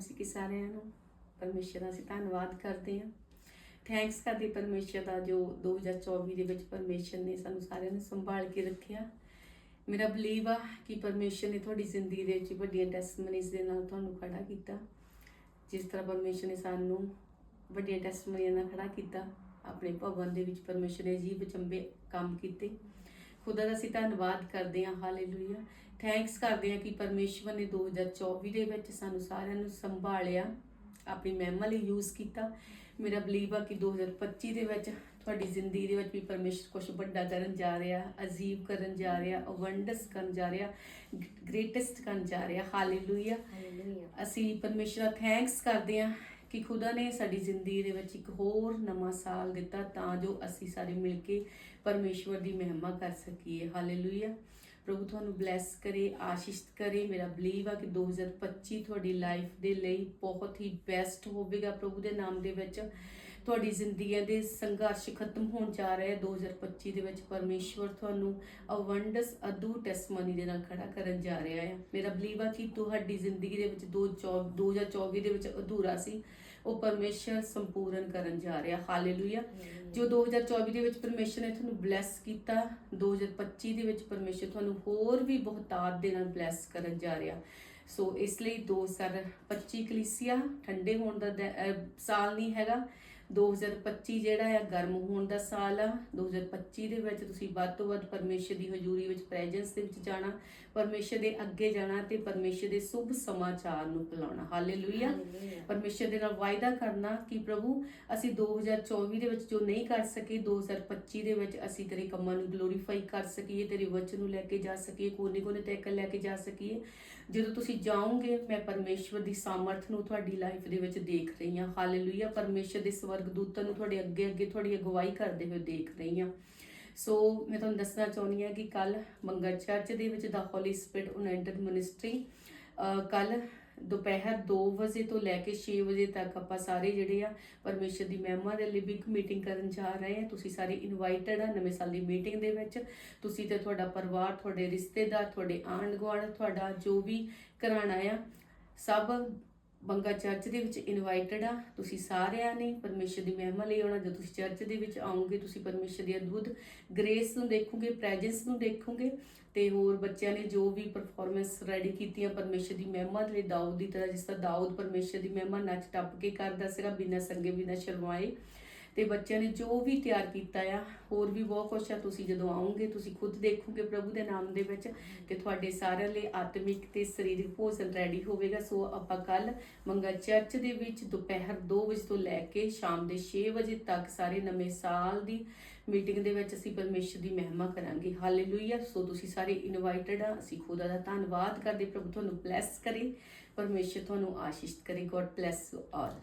MC ਕੀ ਸਾਰਿਆਂ ਨੂੰ ਪਰਮੇਸ਼ਰ ਦਾ ਅਸੀਂ ਧੰਨਵਾਦ ਕਰਦੇ ਹਾਂ। ਥੈਂਕਸ ਕਰਦੇ ਪਰਮੇਸ਼ਰ ਦਾ ਜੋ 2024 ਦੇ ਵਿੱਚ ਪਰਮੇਸ਼ਰ ਨੇ ਸਾਨੂੰ ਸਾਰਿਆਂ ਨੂੰ ਸੰਭਾਲ ਕੇ ਰੱਖਿਆ। ਮੇਰਾ ਬਲੀਵ ਆ ਕਿ ਪਰਮੇਸ਼ਰ ਨੇ ਤੁਹਾਡੀ ਜ਼ਿੰਦਗੀ ਦੇ ਵਿੱਚ ਵੱਡੀਆਂ ਟੈਸਟਮਨੀਜ਼ ਦੇ ਨਾਲ ਤੁਹਾਨੂੰ ਖੜਾ ਕੀਤਾ। ਜਿਸ ਤਰ੍ਹਾਂ ਪਰਮੇਸ਼ਰ ਨੇ ਸਾਨੂੰ ਵੱਡੀਆਂ ਟੈਸਟਮਨੀਆਂ ਨਾਲ ਖੜਾ ਕੀਤਾ, ਆਪਣੇ ਭਵਨ ਦੇ ਵਿੱਚ ਪਰਮੇਸ਼ਰ ਨੇ ਜੀ ਚੰਬੇ ਕੰਮ ਕੀਤੇ। ਖੁਦਾ ਦਾ ਅਸੀਂ ਧੰਨਵਾਦ ਕਰਦੇ ਹਾਂ ਹਾਲੇਲੂਇਆ। ਥੈਂਕਸ ਕਰਦੇ ਹਾਂ ਕਿ ਪਰਮੇਸ਼ਵਰ ਨੇ 2024 ਦੇ ਵਿੱਚ ਸਾਨੂੰ ਸਾਰਿਆਂ ਨੂੰ ਸੰਭਾਲਿਆ ਆਪਣੀ ਮਹਿਮਾ ਲਈ ਯੂਜ਼ ਕੀਤਾ। ਮੇਰਾ ਬਲੀਵ ਆ ਕਿ 2025 ਦੇ ਵਿੱਚ ਤੁਹਾਡੀ ਜ਼ਿੰਦਗੀ ਦੇ ਵਿੱਚ ਵੀ ਪਰਮੇਸ਼ਰ ਕੁਝ ਵੱਡਾ ਕਰਨ ਜਾ ਰਿਹਾ ਅਜੀਬ ਕਰਨ ਜਾ ਰਿਹਾ ਅਵੰਡਸ ਕਰਨ ਜਾ ਰਿਹਾ ਗ੍ਰੇਟੈਸਟ ਕਰਨ ਜਾ ਰਿਹਾ। ਹਾਲੇਲੂਇਆ ਹਾਲੇਲੂਇਆ ਅਸੀਂ ਪਰਮੇਸ਼ਰ ਦਾ ਥੈਂਕਸ ਕਰਦੇ ਹਾਂ। ਕਿ ਖੁਦਾ ਨੇ ਸਾਡੀ ਜ਼ਿੰਦਗੀ ਦੇ ਵਿੱਚ ਇੱਕ ਹੋਰ ਨਵਾਂ ਸਾਲ ਦਿੱਤਾ ਤਾਂ ਜੋ ਅਸੀਂ ਸਾਰੇ ਮਿਲ ਕੇ ਪਰਮੇਸ਼ਵਰ ਦੀ ਮਹਿਮਾ ਕਰ ਸਕੀਏ। ਹਾਲੇਲੂਇਆ ਪ੍ਰਭੂ ਤੁਹਾਨੂੰ ਬਲੈਸ ਕਰੇ, ਆਸ਼ੀਸ਼ ਕਰੇ। ਮੇਰਾ ਬਲੀਵ ਆ ਕਿ 2025 ਤੁਹਾਡੀ ਲਾਈਫ ਦੇ ਲਈ ਬਹੁਤ ਹੀ ਬੈਸਟ ਹੋਵੇਗਾ ਪ੍ਰਭੂ ਦੇ ਨਾਮ ਦੇ ਵਿੱਚ। ਤੁਹਾਡੀ ਜ਼ਿੰਦਗੀਆਂ ਦੇ ਸੰਘਰਸ਼ ਖਤਮ ਹੋਣ ਜਾ ਰਹੇ 2025 ਦੇ ਵਿੱਚ ਪਰਮੇਸ਼ਵਰ ਤੁਹਾਨੂੰ ਅਵੰਡਸ ਅਦੂ ਟੈਸਟਮਨੀ ਦੇ ਨਾਲ ਖੜਾ ਕਰਨ ਜਾ ਰਿਹਾ ਹੈ। ਮੇਰਾ ਬਲੀਵ ਆ ਕਿ ਤੁਹਾਡੀ ਜ਼ਿੰਦਗੀ ਦੇ ਵਿੱਚ 2024 ਦੇ ਵਿੱਚ ਅਧੂਰਾ ਸੀ। ਉਹ ਪਰਮੇਸ਼ਰ ਸੰਪੂਰਨ ਕਰਨ ਜਾ ਰਿਹਾ। ਹਾਲੇਲੂਇਆ ਜੋ 2024 ਦੇ ਵਿੱਚ ਪਰਮੇਸ਼ਰ ਨੇ ਤੁਹਾਨੂੰ ਬਲੈਸ ਕੀਤਾ 2025 ਦੇ ਵਿੱਚ ਪਰਮੇਸ਼ਰ ਤੁਹਾਨੂੰ ਹੋਰ ਵੀ ਬਹੁਤਾਤ ਦੇ ਨਾਲ ਬਲੈਸ ਕਰਨ ਜਾ ਰਿਹਾ। ਸੋ ਇਸ ਲਈ 2025 ਕਲੀਸਿਆ ਠੰਡੇ ਹੋਣ ਦਾ ਸਾਲ ਨਹੀਂ ਹੈਗਾ। 2025 ਜਿਹੜਾ ਆ ਗਰਮ ਹੋਣ ਦਾ ਸਾਲ ਆ। 2025 ਦੇ ਵਿੱਚ ਤੁਸੀਂ ਵੱਧ ਤੋਂ ਵੱਧ ਪਰਮੇਸ਼ਰ ਦੀ ਹਜ਼ੂਰੀ ਵਿੱਚ ਪ੍ਰੈਜ਼ੈਂਸ ਦੇ ਵਿੱਚ ਜਾਣਾ ਪਰਮੇਸ਼ਰ ਦੇ ਅੱਗੇ ਜਾਣਾ ਤੇ ਪਰਮੇਸ਼ਰ ਦੇ ਸ਼ੁਭ ਸਮਾਚਾਰ ਨੂੰ ਫੈਲਾਉਣਾ ਹਾਲੇਲੂਇਆ ਪਰਮੇਸ਼ਰ ਦੇ ਨਾਲ ਵਾਅਦਾ ਕਰਨਾ ਕਿ ਪ੍ਰਭੂ ਅਸੀਂ 2024 ਦੇ ਵਿੱਚ ਜੋ ਨਹੀਂ ਕਰ ਸਕੇ 2025 ਦੇ ਵਿੱਚ ਅਸੀਂ ਤੇਰੇ ਕੰਮਾਂ ਨੂੰ ਗਲੋਰੀਫਾਈ ਕਰ ਸਕੀਏ ਤੇਰੇ ਵਚਨ ਨੂੰ ਲੈ ਕੇ ਜਾ ਸਕੀਏ ਕੋਨੇ ਕੋਨੇ ਤੱਕ ਲੈ ਕੇ ਜਾ ਸਕੀਏ। ਜਦੋਂ ਤੁਸੀਂ ਜਾਓਗੇ ਮੈਂ ਪਰਮੇਸ਼ਵਰ ਦੀ ਸਾਮਰਥ ਨੂੰ ਤੁਹਾਡੀ ਲਾਈਫ ਦੇ ਵਿੱਚ ਦੇਖ ਰਹੀ ਹਾਂ। ਹਾਲੇਲੂਇਆ ਪਰਮੇਸ਼ਰ ਦੇ ਸਵਰਗਦੂਤਾਂ ਨੂੰ ਤੁਹਾਡੇ ਅੱਗੇ ਅੱਗੇ ਤੁਹਾਡੀ ਅਗਵਾਈ ਕਰਦੇ ਹੋਏ ਦੇਖ ਰਹੀ ਹਾਂ। ਸੋ ਮੈਂ ਤੁਹਾਨੂੰ ਦੱਸਣਾ ਚਾਹੁੰਦੀ ਹਾਂ ਕਿ ਕੱਲ ਮੰਗਲ ਚਰਚ ਦੇ ਵਿੱਚ ਦਾ ਹੋਲੀ ਸਪਿਰਿਟ ਯੂਨਾਈਟਿਡ ਮਿਨਿਸਟਰੀ ਕੱਲ ਦੁਪਹਿਰ 2 ਵਜੇ ਤੋਂ ਲੈ ਕੇ 6 ਵਜੇ ਤੱਕ ਆਪਾਂ ਸਾਰੇ ਜਿਹੜੇ ਆ ਪਰਮੇਸ਼ਰ ਦੀ ਮਹਿਮਾ ਦੇ ਲਈ ਬਿਗ ਮੀਟਿੰਗ ਕਰਨ ਜਾ ਰਹੇ ਆ ਤੁਸੀਂ ਸਾਰੇ ਇਨਵਾਈਟਡ ਆ ਨਵੇਂ ਸਾਲ ਦੀ ਮੀਟਿੰਗ ਦੇ ਵਿੱਚ। ਤੁਸੀਂ ਤੇ ਤੁਹਾਡਾ ਪਰਿਵਾਰ, ਤੁਹਾਡੇ ਰਿਸ਼ਤੇਦਾਰ, ਤੁਹਾਡੇ ਆਂਢ ਗੁਆਂਢ ਤੁਹਾਡਾ ਜੋ ਵੀ ਘਰਾਣਾ ਆ, ਸਭ ਬੰਗਾ ਚਰਚ ਦੇ ਵਿੱਚ ਇਨਵਾਈਟਡ ਆ, ਤੁਸੀਂ ਸਾਰਿਆਂ ਨੇ ਪਰਮੇਸ਼ਰ ਦੀ ਮਹਿਮਾ ਲਈ ਆਉਣਾ। ਜਦੋਂ ਤੁਸੀਂ ਚਰਚ ਦੇ ਵਿੱਚ ਆਓਗੇ, ਤੁਸੀਂ ਪਰਮੇਸ਼ਰ ਦੀ ਅਦਭੁਤ ਗ੍ਰੇਸ ਨੂੰ ਦੇਖੋਗੇ ਪ੍ਰੈਜ਼ੈਂਸ ਨੂੰ ਦੇਖੋਗੇ, ਤੇ ਹੋਰ ਬੱਚਿਆਂ ਨੇ ਜੋ ਵੀ ਪਰਫਾਰਮੈਂਸ ਰੈਡੀ ਕੀਤੀਆਂ ਪਰਮੇਸ਼ਰ ਦੀ ਮਹਿਮਾ ਦੇ ਲਈ, ਦਾਊਦ ਦੀ ਤਰ੍ਹਾਂ ਜਿਸ ਤਰ੍ਹਾਂ ਦਾਊਦ ਪਰਮੇਸ਼ਰ ਦੀ ਮਹਿਮਾ ਨੱਚ ਟੱਪ ਕੇ ਕਰਦਾ ਸੀਗਾ, ਬਿਨਾਂ ਸੰਗੇ, ਬਿਨਾਂ ਸ਼ਰਮਾਏ। ਤੇ ਬੱਚਿਆਂ ਨੇ ਜੋ ਵੀ ਤਿਆਰ ਕੀਤਾ ਆ, ਹੋਰ ਵੀ ਬਹੁਤ ਕੁਛ ਆ। ਤੁਸੀਂ ਜਦੋਂ ਆਓਗੇ, ਤੁਸੀਂ ਖੁਦ ਦੇਖੋਗੇ ਪ੍ਰਭੂ ਦੇ ਨਾਮ ਦੇ ਵਿੱਚ ਕਿ ਤੁਹਾਡੇ ਸਾਰਿਆਂ ਲਈ ਆਤਮਿਕ ਤੇ ਸਰੀਰਕ ਭੋਜਨ ਰੈਡੀ ਹੋਵੇਗਾ। ਸੋ ਆਪਾਂ ਕੱਲ ਮੰਗਾ ਚਰਚ ਦੇ ਵਿੱਚ ਦੁਪਹਿਰ 2 ਵਜੇ ਤੋਂ ਲੈ ਕੇ ਸ਼ਾਮ ਦੇ 6 ਵਜੇ ਤੱਕ ਸਾਰੇ ਨਵੇਂ ਸਾਲ ਦੀ ਮੀਟਿੰਗ ਦੇ ਵਿੱਚ ਅਸੀਂ ਪਰਮੇਸ਼ਰ ਦੀ ਮਹਿਮਾ ਕਰਾਂਗੇ। ਹਾਲੇਲੂਇਆ ਸੋ ਤੁਸੀਂ ਸਾਰੇ ਇਨਵਾਈਟਡ ਆ। ਅਸੀਂ ਖੁਦਾ ਦਾ ਧੰਨਵਾਦ ਕਰਦੇ। ਪ੍ਰਭੂ ਤੁਹਾਨੂੰ ਬਲੈਸ ਕਰੇ। ਪਰਮੇਸ਼ਰ ਤੁਹਾਨੂੰ ਆਸ਼ੀਸ਼ ਕਰੇ। God bless you all